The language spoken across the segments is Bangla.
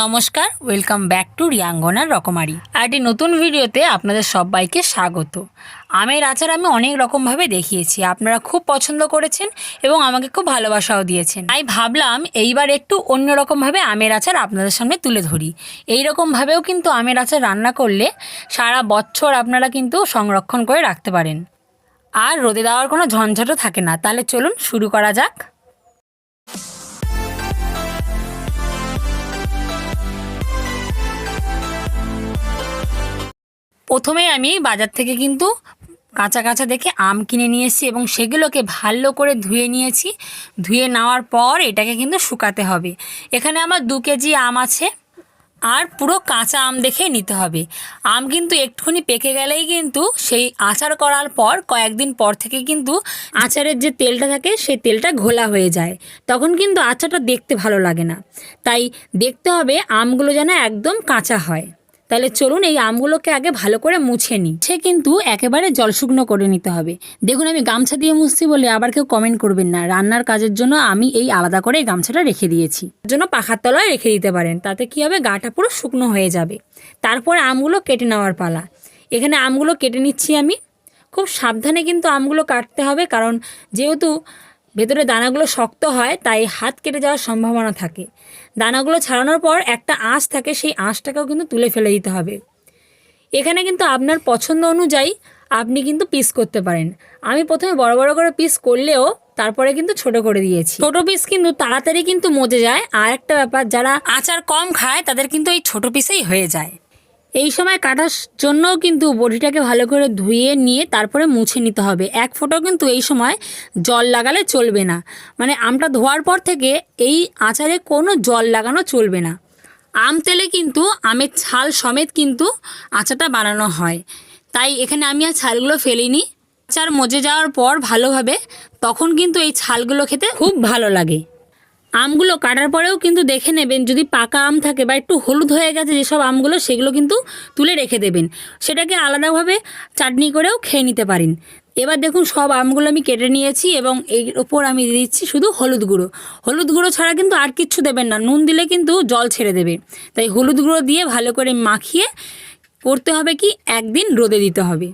নমস্কার ওয়েলকাম ব্যাক টু রিয়াঙ্গনার রকমারি। আর একটি নতুন ভিডিওতে আপনাদের সবাইকে স্বাগত। আমের আচার আমি অনেক রকমভাবে দেখিয়েছি, আপনারা খুব পছন্দ করেছেন এবং আমাকে খুব ভালোবাসাও দিয়েছেন। তাই ভাবলাম এইবার একটু অন্যরকমভাবে আমের আচার আপনাদের সামনে তুলে ধরি। এই রকমভাবেও কিন্তু আমের আচার রান্না করলে সারা বছর আপনারা কিন্তু সংরক্ষণ করে রাখতে পারেন। আর রোদে দেওয়ার কোনো ঝঞ্ঝটও থাকে না। তাহলে চলুন শুরু করা যাক। প্রথমে আমি বাজার থেকে কিন্তু কাঁচা কাঁচা দেখে আম কিনে নিয়ে এসেছি এবং সেগুলোকে ভালো করে ধুয়ে নিয়েছি। ধুয়ে নেওয়ার পর এটাকে কিন্তু শুকাতে হবে। এখানে আমার দু কেজি আম আছে। আর পুরো কাঁচা আম দেখেই নিতে হবে। আম কিন্তু একটুখানি পেকে গেলেই কিন্তু সেই আচার করার পর কয়েকদিন পর থেকে কিন্তু আচারের যে তেলটা থাকে, সেই তেলটা ঘোলা হয়ে যায়। তখন কিন্তু আচারটা দেখতে ভালো লাগে না। তাই দেখতে হবে আমগুলো যেন একদম কাঁচা হয়। তাহলে চলুন এই আমগুলোকে আগে ভালো করে মুছে নিই। সে কিন্তু একেবারে জল শুকনো করে নিতে হবে। দেখুন, আমি গামছা দিয়ে মুছছি বলে আবার কেউ কমেন্ট করবেন না। রান্নার কাজের জন্য আমি এই আলাদা করে গামছাটা রেখে দিয়েছি। এর জন্য পাখার তলায় রেখে দিতে পারেন। তাতে কি হবে? গাটা পুরো শুকনো হয়ে যাবে। তারপরে আমগুলো কেটে নেওয়ার পালা। এখানে আমগুলো কেটে নিচ্ছি আমি। খুব সাবধানে কিন্তু আমগুলো কাটতে হবে। কারণ যেহেতু ভেতরে দানাগুলো শক্ত হয়, তাই হাত কেটে যাওয়ার সম্ভাবনা থাকে। দানাগুলো ছাড়ানোর পর একটা আঁশ থাকে, সেই আঁশটাকেও কিন্তু তুলে ফেলে দিতে হবে। এখানে কিন্তু আপনার পছন্দ অনুযায়ী আপনি কিন্তু পিস করতে পারেন। আমি প্রথমে বড় বড় করে পিস করলেও তারপরে কিন্তু ছোট করে দিয়েছি। ছোট পিস কিন্তু তাড়াতাড়ি কিন্তু মজে যায়। আর একটা ব্যাপার, যারা আচার কম খায়, তাদের কিন্তু এই ছোট পিসেই হয়ে যায়। এই সময় কাটার জন্যও কিন্তু বডিটাকে ভালো করে ধুয়ে নিয়ে তারপরে মুছে নিতে হবে। এক ফোঁটাও কিন্তু এই সময় জল লাগালে চলবে না। মানে আমটা ধোয়ার পর থেকে এই আচারে কোনো জল লাগানো চলবে না। আম তেলে কিন্তু আমের ছাল সমেত কিন্তু আচাটা বানানো হয়। তাই এখানে আমি আর ছালগুলো ফেলিনি। আচার মজে যাওয়ার পর ভালোভাবে তখন কিন্তু এই ছালগুলো খেতে খুব ভালো লাগে। আমগুলো কাটার পরেও কিন্তু দেখে নেবেন, যদি পাকা আম থাকে বা একটু হলুদ হয়ে গেছে যেসব আমগুলো, সেগুলো কিন্তু তুলে রেখে দেবেন। সেটাকে আলাদাভাবে চাটনি করেও খেয়ে নিতে পারেন। এবার দেখুন, সব আমগুলো আমি কেটে নিয়েছি এবং এর ওপর আমি দিয়ে দিচ্ছি শুধু হলুদ গুঁড়ো। হলুদ গুঁড়ো ছাড়া কিন্তু আর কিচ্ছু দেবেন না, নুন দিলে কিন্তু জল ছেড়ে দেবে। তাই হলুদ গুঁড়ো দিয়ে ভালো করে মাখিয়ে করতে হবে কি, একদিন রোদে দিতে হবে।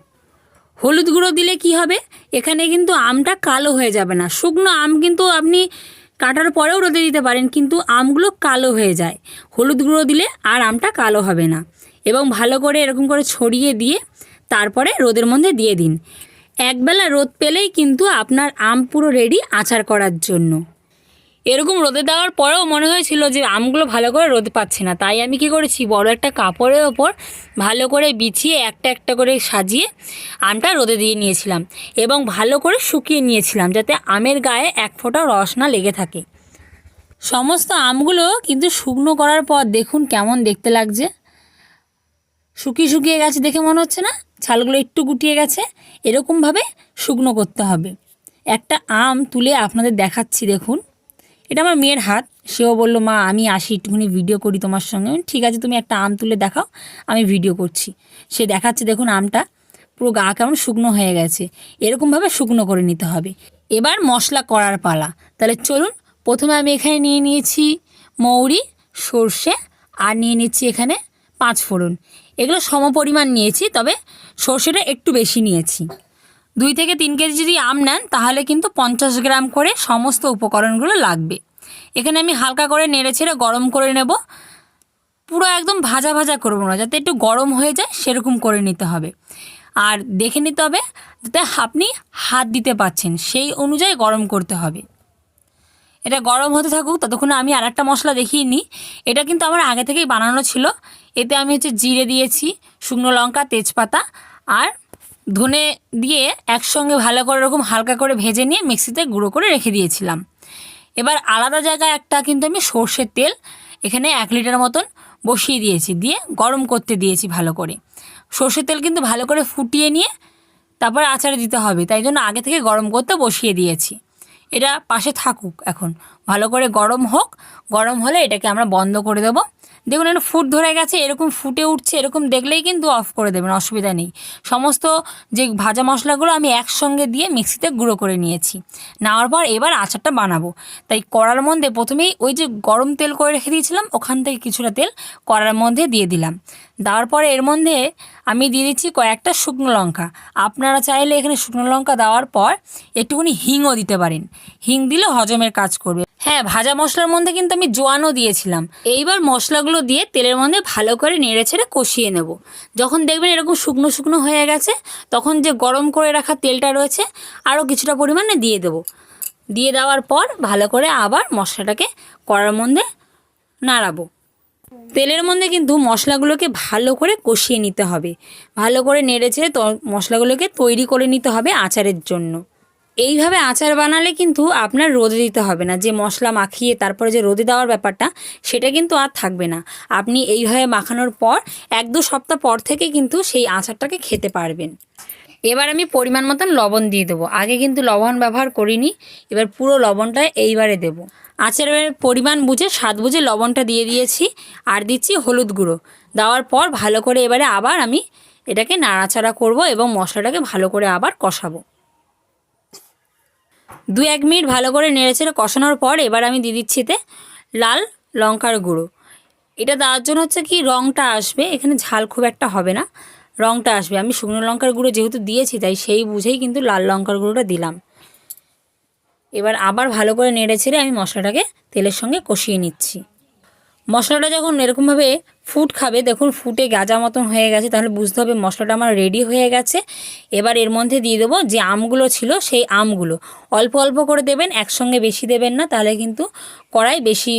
হলুদ গুঁড়ো দিলে কি হবে? এখানে কিন্তু আমটা কালো হয়ে যাবে না। শুকনো আম কিন্তু আপনি কাটার পরেও রোদে দিতে পারেন, কিন্তু আমগুলো কালো হয়ে যায়। হলুদ গুঁড়ো দিলে আর আমটা কালো হবে না। এবং ভালো করে এরকম করে ছড়িয়ে দিয়ে তারপরে রোদের মধ্যে দিয়ে দিন। একবেলা রোদ পেলেই কিন্তু আপনার আম পুরো রেডি আচার করার জন্য। এরকম রোদে দেওয়ার পরেও মনে হয়েছিল যে আমগুলো ভালো করে রোদ পাচ্ছে না। তাই আমি কি করেছি? বড় একটা কাপড়ের ওপর ভালো করে বিছিয়ে একটা একটা করে সাজিয়ে আমটা রোদে দিয়ে নিয়েছিলাম এবং ভালো করে শুকিয়ে নিয়েছিলাম যাতে আমের গায়ে এক ফোঁটা রস না লেগে থাকে। সমস্ত আমগুলো কিন্তু শুকনো করার পর দেখুন কেমন দেখতে লাগছে। শুকিয়ে শুকিয়ে গেছে দেখে মনে হচ্ছে না? ছালগুলো একটু গুটিয়ে গেছে। এরকমভাবে শুকনো করতে হবে। একটা আম তুলে আপনাদের দেখাচ্ছি দেখুন। এটা আমার মেয়ের হাত। সেও বলল, মা, আমি আসি, একটুখানি ভিডিও করি তোমার সঙ্গে। ঠিক আছে, তুমি একটা আম তুলে দেখাও, আমি ভিডিও করছি। সে দেখাচ্ছে, দেখুন আমটা পুরো গা কেমন শুকনো হয়ে গেছে। এরকমভাবে শুকনো করে নিতে হবে। এবার মশলা করার পালা। তাহলে চলুন, প্রথমে আমি এখানে নিয়ে নিয়েছি মৌরি, সর্ষে, আর নিয়ে নিচ্ছি এখানে পাঁচ ফোড়ন। এগুলো সম পরিমাণ নিয়েছি, তবে সর্ষেটা একটু বেশি নিয়েছি। দুই থেকে তিন কেজি যদি আম নেন, তাহলে কিন্তু পঞ্চাশ গ্রাম করে সমস্ত উপকরণগুলো লাগবে। এখানে আমি হালকা করে নেড়ে ছেড়ে গরম করে নেব। পুরো একদম ভাজা ভাজা করব না, যাতে একটু গরম হয়ে যায়, সেরকম করে নিতে হবে। আর দেখে নিতে হবে যাতে আপনি হাত দিতে পাচ্ছেন সেই অনুযায়ী গরম করতে হবে। এটা গরম হতে থাকুক, ততক্ষণে আমি আর একটা মশলা দেখিয়ে নিই। এটা কিন্তু আমার আগে থেকেই বানানো ছিল। এতে আমি হচ্ছে জিরে দিয়েছি, শুকনো লঙ্কা, তেজপাতা আর ধনে দিয়ে একসঙ্গে ভালো করে এরকম হালকা করে ভেজে নিয়ে মিক্সিতে গুঁড়ো করে রেখে দিয়েছিলাম। এবার আলাদা জায়গায় একটা কিন্তু আমি সর্ষের তেল এখানে এক লিটার মতন বসিয়ে দিয়েছি, দিয়ে গরম করতে দিয়েছি ভালো করে। সর্ষের তেল কিন্তু ভালো করে ফুটিয়ে নিয়ে তারপর আচারে দিতে হবে, তাই জন্য আগে থেকে গরম করতে বসিয়ে দিয়েছি। এটা পাশে থাকুক এখন, ভালো করে গরম হোক, গরম হলে এটাকে আমরা বন্ধ করে দেবো। দেখুন একটু ফুট ধরে গেছে, এরকম ফুটে উঠছে, এরকম দেখলেই কিন্তু অফ করে দেবেন, অসুবিধা নেই। সমস্ত যে ভাজা মশলাগুলো আমি একসঙ্গে দিয়ে মিক্সিতে গুঁড়ো করে নিয়েছি। নেওয়ার পর এবার আচারটা বানাবো। তাই কড়ার মধ্যে প্রথমেই ওই যে গরম তেল করে রেখে দিয়েছিলাম, ওখান থেকে কিছুটা তেল কড়ার মধ্যে দিয়ে দিলাম। দেওয়ার পরে এর মধ্যে আমি দিয়ে দিচ্ছি কয়েকটা শুকনো লঙ্কা। আপনারা চাইলে এখানে শুকনো লঙ্কা দেওয়ার পর একটুখানি হিংও দিতে পারেন। হিং দিলে হজমের কাজ করবে। হ্যাঁ ভাজা মশলার মধ্যে কিন্তু আমি জোয়ানও দিয়েছিলাম। এইবার মশলাগুলো দিয়ে তেলের মধ্যে ভালো করে নেড়ে ছেড়ে কষিয়ে নেব। যখন দেখবেন এরকম শুকনো শুকনো হয়ে গেছে, তখন যে গরম করে রাখা তেলটা রয়েছে, আরও কিছুটা পরিমাণে দিয়ে দেবো। দিয়ে দেওয়ার পর ভালো করে আবার মশলাটাকে কড়ার মধ্যে নাড়াবো। তেলের মধ্যে কিন্তু মশলাগুলোকে ভালো করে কষিয়ে নিতে হবে। ভালো করে নেড়ে ছেড়ে মশলাগুলোকে তৈরি করে নিতে হবে আচারের জন্য। এইভাবে আচার বানালে কিন্তু আপনার রোদে দিতে হবে না। যে মশলা মাখিয়ে তারপরে যে রোদে দেওয়ার ব্যাপারটা, সেটা কিন্তু আর থাকবে না। আপনি এইভাবে মাখানোর পর এক দু সপ্তাহ পর থেকে কিন্তু সেই আচারটাকে খেতে পারবেন। এবার আমি পরিমাণ মতন লবণ দিয়ে দেবো। আগে কিন্তু লবণ ব্যবহার করিনি, এবার পুরো লবণটা এইবারে দেবো। আচারের পরিমাণ বুঝে, স্বাদ বুঝে লবণটা দিয়ে দিয়েছি, আর দিচ্ছি হলুদ গুঁড়ো। দেওয়ার পর ভালো করে এবারে আবার আমি এটাকে নাড়াচাড়া করব এবং মশলাটাকে ভালো করে আবার কষাবো। দু এক মিনিট ভালো করে নেড়েচেড়ে কষানোর পর এবার আমি দিয়ে দিচ্ছি এতে লাল লঙ্কার গুঁড়ো। এটা দেওয়ার জন্য হচ্ছে কি রঙটা আসবে, এখানে ঝাল খুব একটা হবে না রঙটা আসবে। আমি শুকনো লঙ্কার গুঁড়ো যেহেতু দিয়েছি, তাই সেই বুঝেই কিন্তু লাল লঙ্কার গুঁড়োটা দিলাম। এবার আবার ভালো করে নেড়ে ছেড়ে আমি মশলাটাকে তেলের সঙ্গে কষিয়ে নিচ্ছি। মশলাটা যখন এরকমভাবে ফুট খাবে, দেখুন ফুটে গাজা মতন হয়ে গেছে, তাহলে বুঝতে হবে মশলাটা আমার রেডি হয়ে গেছে। এবার এর মধ্যে দিয়ে দেবো যে আমগুলো ছিল সেই আমগুলো। অল্প অল্প করে দেবেন, একসঙ্গে বেশি দেবেন না, তাহলে কিন্তু কড়াই বেশি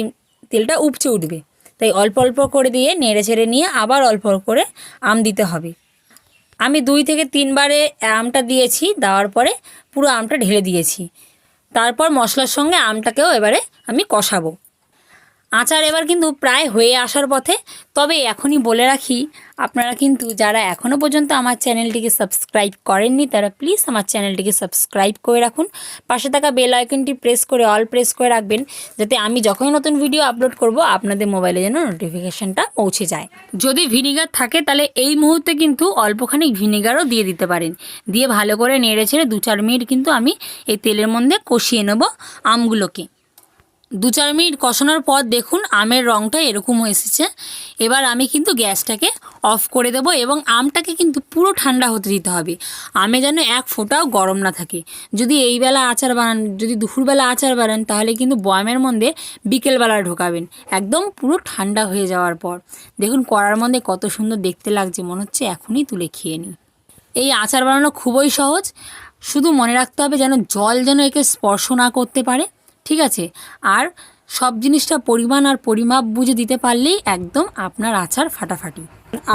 তেলটা উপচে উঠবে। তাই অল্প অল্প করে দিয়ে নেড়ে ছেড়ে নিয়ে আবার অল্প অল্প করে আম দিতে হবে। আমি দুই থেকে তিনবারে আমটা দিয়েছি, দেওয়ার পরে পুরো আমটা ঢেলে দিয়েছি। তারপর মশলার সঙ্গে আমটাকেও এবারে আমি কষাবো। আচার এবার কিন্তু প্রায় হয়ে আসার পথে। তবে এখনই বলে রাখি, আপনারা কিন্তু যারা এখনও পর্যন্ত আমার চ্যানেলটিকে সাবস্ক্রাইব করেননি, তারা প্লিজ আমার চ্যানেলটিকে সাবস্ক্রাইব করে রাখুন। পাশে থাকা বেল আইকনটি প্রেস করে, অল প্রেস করে রাখবেন, যাতে আমি যখনই নতুন ভিডিও আপলোড করব, আপনাদের মোবাইলে যেন নোটিফিকেশানটা পৌঁছে যায়। যদি ভিনিগার থাকে, তাহলে এই মুহূর্তে কিন্তু অল্পখানি ভিনিগারও দিয়ে দিতে পারেন। দিয়ে ভালো করে নেড়ে ছেড়ে দু চার মিনিট কিন্তু আমি এই তেলের মধ্যে কষিয়ে নেব আমগুলোকে। দু চার মিনিট কষানোর পর দেখুন আমের রঙটা এরকম এসেছে। এবার আমি কিন্তু গ্যাসটাকে অফ করে দেবো এবং আমটাকে কিন্তু পুরো ঠান্ডা হতে দিতে হবে। আমে যেন এক ফোঁটাও গরম না থাকে। যদি এই বেলা আচার বানান, যদি দুপুরবেলা আচার বানান, তাহলে কিন্তু বয়ামের মধ্যে বিকেলবেলা ঢোকাবেন। একদম পুরো ঠান্ডা হয়ে যাওয়ার পর। দেখুন কড়ার মধ্যে কত সুন্দর দেখতে লাগছে, মনে হচ্ছে এখনই তুলে খেয়ে নিই। এই আচার বানানো খুবই সহজ। শুধু মনে রাখতে হবে যেন জল যেন একে স্পর্শ না করতে পারে। ঠিক আছে? আর সব জিনিসটা পরিমাণ আর পরিমাপ বুঝে দিতে পারলেই একদম আপনার আচার ফাটাফাটি।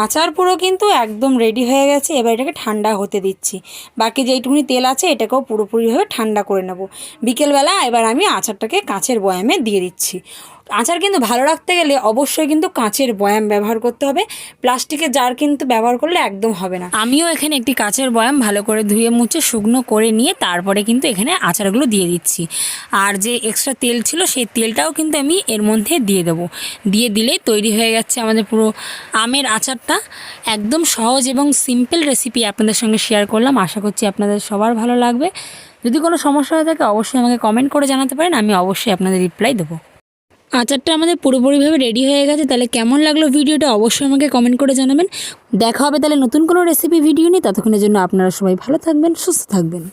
আচার পুরো কিন্তু একদম রেডি হয়ে গেছে, এবার এটাকে ঠান্ডা হতে দিচ্ছি। বাকি যেইটুকুনি তেল আছে, এটাকেও পুরোপুরিভাবে ঠান্ডা করে নেব। বিকেলবেলা এবার আমি আচারটাকে কাঁচের বয়ামে দিয়ে দিচ্ছি। আচার কিন্তু ভালো রাখতে গেলে অবশ্যই কিন্তু কাঁচের বয়াম ব্যবহার করতে হবে। প্লাস্টিকের জার কিন্তু ব্যবহার করলে একদম হবে না। আমিও এখানে একটি কাঁচের বয়াম ভালো করে ধুয়ে মুছে, শুকনো করে নিয়ে তারপরে কিন্তু এখানে আচারগুলো দিয়ে দিচ্ছি। আর যে এক্সট্রা তেল ছিল সেই তেলটাও কিন্তু আমি এর মধ্যে দিয়ে দেবো। দিয়ে দিলেই তৈরি হয়ে যাচ্ছে আমাদের পুরো আমের আচারটা। একদম সহজ এবং সিম্পল রেসিপি আপনাদের সঙ্গে শেয়ার করলাম। আশা করছি আপনাদের সবার ভালো লাগবে। যদি কোনো সমস্যা হয়ে থাকে, অবশ্যই আমাকে কমেন্ট করে জানাতে পারেন। আমি অবশ্যই আপনাদের রিপ্লাই দেবো। আচারটা আমাদের পুরোপুরিভাবে রেডি হয়ে গেছে। তাহলে কেমন লাগল ভিডিওটা অবশ্যই আমাকে কমেন্ট করে জানাবেন। দেখা হবে তাহলে নতুন কোনো রেসিপি ভিডিও নিয়ে। ততক্ষণের জন্য আপনারা সবাই ভালো থাকবেন, সুস্থ থাকবেন।